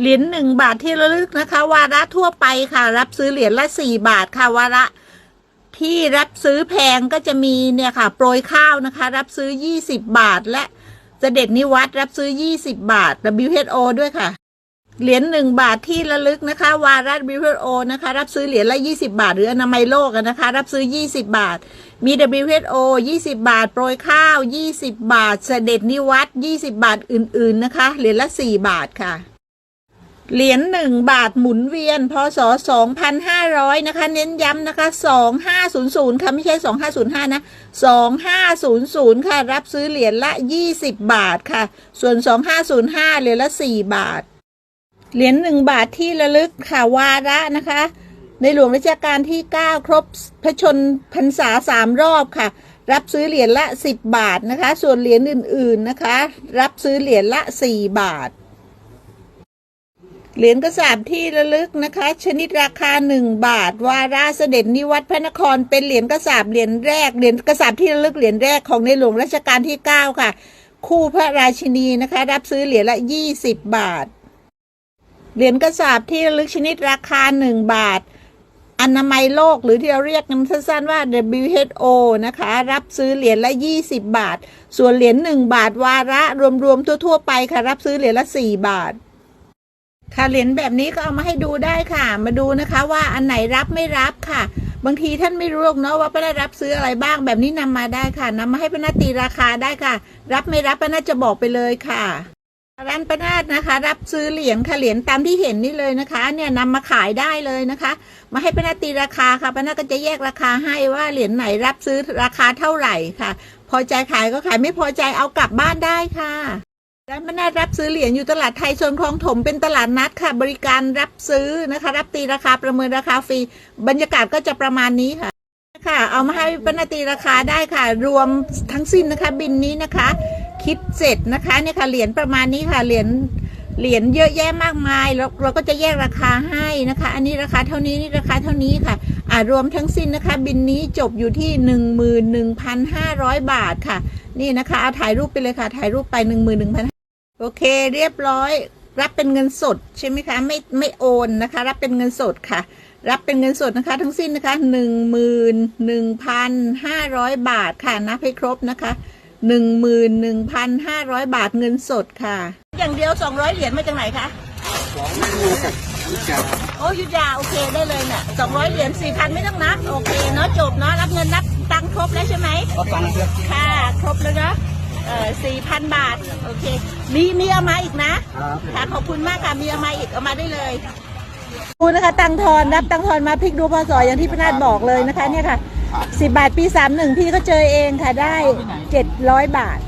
เหรียญหนึ่งบาทที่ระลึกนะคะ วาระทั่วไปค่ะ รับซื้อเหรียญละสี่บาทค่ะ วาระที่รับซื้อแพงก็จะมีเนี่ยค่ะ โปรยข้าวนะคะ รับซื้อยี่สิบบาทและเสด็จนิวัตรรับซื้อยี่สิบบาท WHO ด้วยค่ะเหรียญหนึ่งบาทที่ระลึกนะคะ วาระ WHO นะคะ รับซื้อเหรียญละยี่สิบาท หรืออนามัยโลกนะคะ รับซื้อยี่สิบาท มี WHO ยี่สิบาท โปรยข้าวยี่สิบาท เสด็จนิวัตรยี่สิบาทอื่น ๆ นะคะ เหรียญละสี่บาทค่ะ เหรียญหนึ่งบาทหมุนเวียน พศสองพันห้าร้อยนะคะ เน้นย้ำนะคะสองห้าศูนย์ศูนย์ค่ะ ไม่ใช่สองห้าศูนย์ห้านะสองห้าศูนย์ศูนย์ค่ะ รับซื้อเหรียญละยี่สิบบาทค่ะ ส่วนสองห้าศูนย์ห้าเหรียญละสี่บาท เหรียญหนึ่งบาทที่ระลึกค่ะวาระนะคะ ในหลวงรัชกาลที่9ครบพระชนพรรษาสามรอบค่ะ รับซื้อเหรียญละ10บาทนะคะ ส่วนเหรียญอื่น ๆนะคะ รับซื้อเหรียญละ4บาท เหรียญกระสาบที่ระลึกนะคะ ชนิดราคา 1 บาท วาระเสด็จนิวัตพระนครเป็นเหรียญกระสาบเหรียญแรกเหรียญกระสาบที่ระลึกเหรียญแรกของในหลวงรัชกาลที่ 9 ค่ะ คู่พระราชินีนะคะ รับซื้อเหรียญละ 20 บาท เหรียญกระสาบที่ระลึกชนิดราคา 1 บาทอนามัยโลกหรือที่เราเรียกกันสั้นๆว่า WHO นะคะ รับซื้อเหรียญละ 20 บาท ส่วนเหรียญ1บาทวาระรวมๆทั่ว ๆ ไปค่ะ รับซื้อเหรียญละ 4 บาท ค่ะเหรียญแบบนี้ก็เอามาให้ดูได้ค่ะ มาดูนะคะว่าอันไหนรับไม่รับค่ะ บางทีท่านไม่รู้หรอกเนาะว่าป้าได้รับซื้ออะไรบ้าง แบบนี้นำมาได้ค่ะนำมาให้ป้านาตีราคาได้ค่ะ รับไม่รับป้านาจะบอกไปเลยค่ะ ร้านป้านาดนะคะ รับซื้อเหรียญค่ะเหรียญตามที่เห็นนี่เลยนะคะ เนี่ยนำมาขายได้เลยนะคะ มาให้ป้านาตีราคาค่ะป้านาก็จะแยกราคาให้ว่าเหรียญไหนรับซื้อราคาเท่าไหร่ค่ะ พอใจขายก็ขายไม่พอใจเอากลับบ้านได้ค่ะ ร้านมนารับซื้อเหรียญอยู่ตลาดไทยชซนคลองถมเป็นตลาดนัดค่ะ บริการรับซื้อนะคะ รับตีราคาประเมินราคาฟรี บรรยากาศก็จะประมาณนี้ค่ะค่ะ เอามาให้ปนตีราคาได้ค่ะ รวมทั้งสิ้นนะคะ บินนี้นะคะ คิดเสร็จนะคะเนี่ยค่ะเหรียญประมาณนี้ค่ะเหรียญเหรียญเยอะแยะมากมายแล้วเราก็จะแยกราคาให้นะคะ อันนี้ราคาเท่านี้นี่ราคาเท่านี้ค่ะ อ่ารวมทั้งสิ้นนะคะ บินนี้จบอยู่ที่หนึ่งหมื่นหนึ่งพันห้าร้อยบาทค่ะ นี่นะคะเอาถ่ายรูปไปเลยค่ะถ่ายรูปไปหนึ่งหมื่นหนึ่งพัน โอเคเรียบร้อย รับเป็นเงินสดใช่ไหมคะ ไม่ไม่โอนนะคะ รับเป็นเงินสดค่ะ รับเป็นเงินสดนะคะ ทั้งสิ้นนะคะหนึ่งหมื่นหนึ่งพันห้าร้อยบาทค่ะนับให้ครบนะคะหนึ่งหมื่นหนึ่งพันห้าร้อยบาทเงินสดค่ะ อย่างเดียวสองร้อยเหรียญมาจากไหนคะของไม่รู้กับวิจารณ์โอ้ยุทธยาโอเคได้เลยเนี่ยสองร้อยเหรียญสี่พันไม่ต้องนับโอเคเนาะจบเนาะรับเงินนับตังค์ครบแล้วใช่ไหมก็ฟังเพื่อนค่ะ ครบแล้วเนาะ เออสี่พันบาท โอเค มีมีเอามาอีกนะครับค่ะขอบคุณมากค่ะมีเอามาอีกเอามาได้เลยดูนะคะตังทอนรับตังทอนมาพลิกดูพศอย่างที่พี่นาฏบอกเลยนะคะเนี่ยค่ะสิบบาทปีสามหนึ่งพี่ก็เจอเองค่ะได้เจ็ดร้อยบาท